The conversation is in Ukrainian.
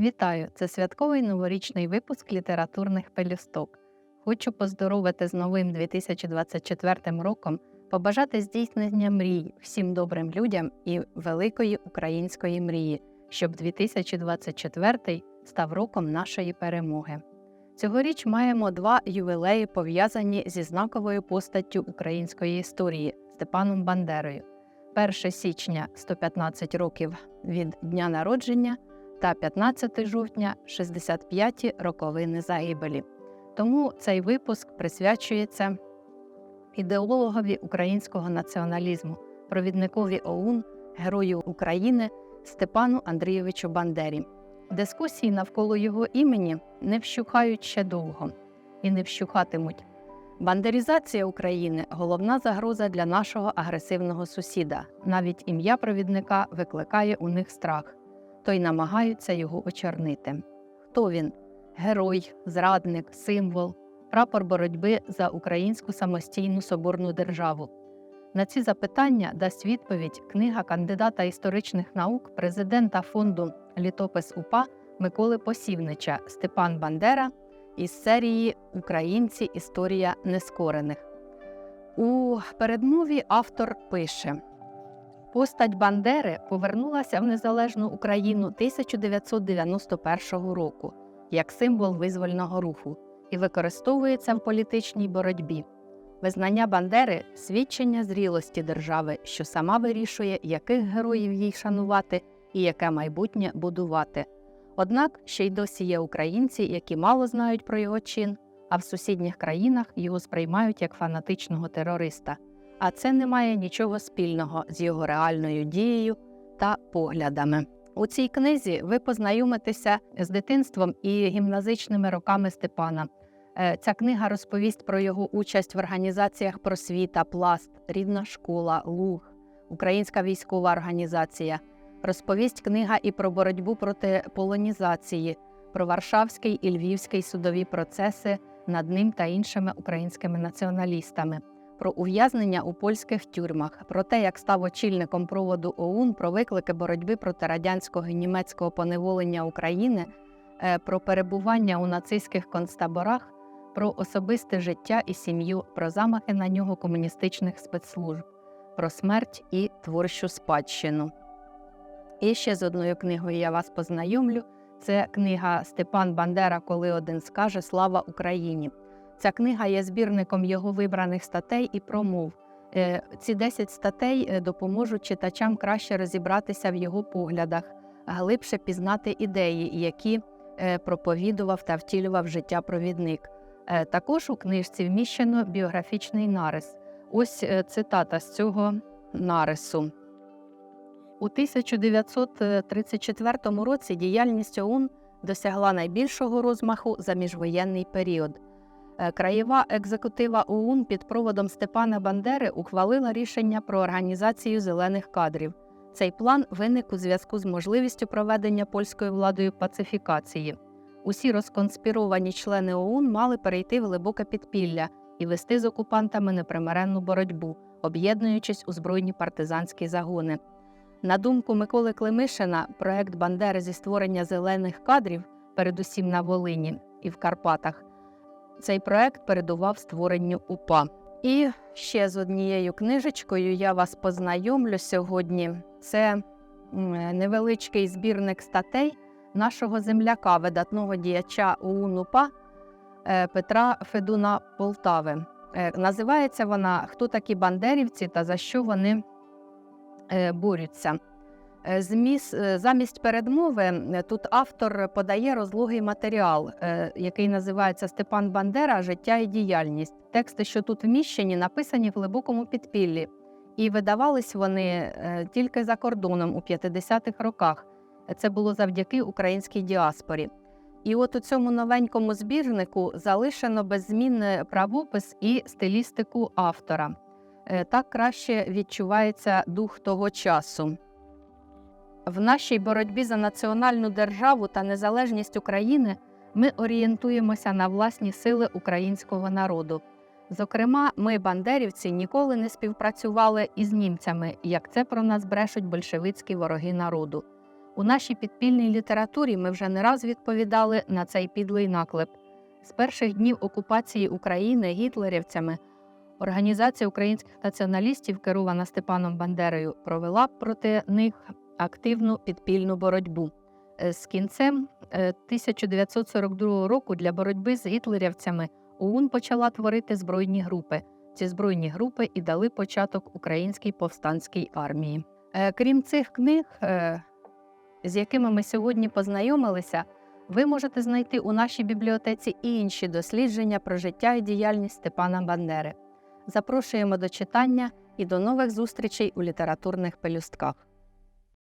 Вітаю! Це святковий новорічний випуск літературних пелюсток. Хочу поздоровити з новим 2024 роком, побажати здійснення мрій всім добрим людям і великої української мрії, щоб 2024 став роком нашої перемоги. Цьогоріч маємо два ювілеї, пов'язані зі знаковою постаттю української історії Степаном Бандерою. 1 січня 115 років від дня народження та 15 жовтня 65-ті роковини загибелі. Тому цей випуск присвячується ідеологові українського націоналізму, провідникові ОУН, герою України Степану Андрійовичу Бандері. Дискусії навколо його імені не вщухають ще довго і не вщухатимуть. Бандерізація України головна загроза для нашого агресивного сусіда. Навіть ім'я провідника викликає у них страх, то й намагаються його очорнити. Хто він? Герой, зрадник, символ, прапор боротьби за українську самостійну соборну державу. На ці запитання дасть відповідь книга кандидата історичних наук, президента фонду Літопис УПА Миколи Посівнича Степан Бандера із серії Українці Історія нескорених. У передмові автор пише: Постать Бандери повернулася в незалежну Україну 1991 року як символ визвольного руху і використовується в політичній боротьбі. Визнання Бандери свідчення зрілості держави, що сама вирішує, яких героїв їй шанувати і яке майбутнє будувати. Однак ще й досі є українці, які мало знають про його чин, а в сусідніх країнах його сприймають як фанатичного терориста. А це не має нічого спільного з його реальною дією та поглядами. У цій книзі ви познайомитеся з дитинством і гімназичними роками Степана. Е, Ця книга розповість про його участь в організаціях просвіта, пласт, рідна школа, луг, Українська військова організація. Розповість книга і про боротьбу проти полонізації, про Варшавський і Львівський судові процеси над ним та іншими українськими націоналістами, про ув'язнення у польських тюрмах, про те, як став очільником проводу ОУН, про виклики боротьби проти радянського і німецького поневолення України, е, про перебування у нацистських концтаборах, про особисте життя і сім'ю, про замахи на нього комуністичних спецслужб, про смерть і творчу спадщину. І ще з одною книгою я вас познайомлю. Це книга Степан Бандера, коли один скаже Слава Україні. Ця книга є збірником його вибраних статей і промов. Е, Ці 10 статей е, допоможуть читачам краще розібратися в його поглядах, глибше пізнати ідеї, які е, проповідував та втілював життя провідник. Також у книжці вміщено біографічний нарис. Ось цитата з цього нарису. У 1934 році діяльність ОУН досягла найбільшого розмаху за міжвоєнний період. Е, Краєва екзекутива ОУН під проводом Степана Бандери ухвалила рішення про організацію зелених кадрів. Цей план виник у зв'язку з можливістю проведення польською владою пацифікації. Усі розконспіровані члени ОУН мали перейти в глибоке підпілля і вести з окупантами непримиренну боротьбу, об'єднуючись у збройні партизанські загони. На думку Миколи Климишина, проект Бандери зі створення зелених кадрів, передусім на Волині і в Карпатах, цей проект передував створенню УПА. І ще з однією книжечкою я вас познайомлю сьогодні. Це невеличкий збірник статей нашого земляка, видатного діяча ОУН УПА е, Петра Федуна Полтави. Е, Називається вона Хто такі бандерівці та за що вони е, борються. Е, Зміс, е, замість передмови е, тут автор подає розлогий матеріал, який називається Степан Бандера Життя і діяльність. Тексти, що тут вміщені, написані в глибокому підпіллі, і видавались вони тільки за кордоном у 50-х роках. Це було завдяки українській діаспорі. І от у цьому новенькому збірнику залишено беззмінний правопис і стилістику автора. Так краще відчувається дух того часу. В нашій боротьбі за національну державу та незалежність України ми орієнтуємося на власні сили українського народу. Зокрема, ми, бандерівці, ніколи не співпрацювали із німцями, як це про нас брешуть большевицькі вороги народу. У нашій підпільній літературі ми вже не раз відповідали на цей підлий наклеп. З перших днів окупації України гітлерівцями Організація українських націоналістів, керована Степаном Бандерою, провела проти них активну підпільну боротьбу. Е, З кінцем е, 1942 року для боротьби з гітлерівцями ОУН почала творити збройні групи. Ці збройні групи і дали початок українській повстанській армії. Е, Крім цих книг, е, з якими ми сьогодні познайомилися, ви можете знайти у нашій бібліотеці і інші дослідження про життя і діяльність Степана Бандери. Запрошуємо до читання і до нових зустрічей у літературних пелюстках.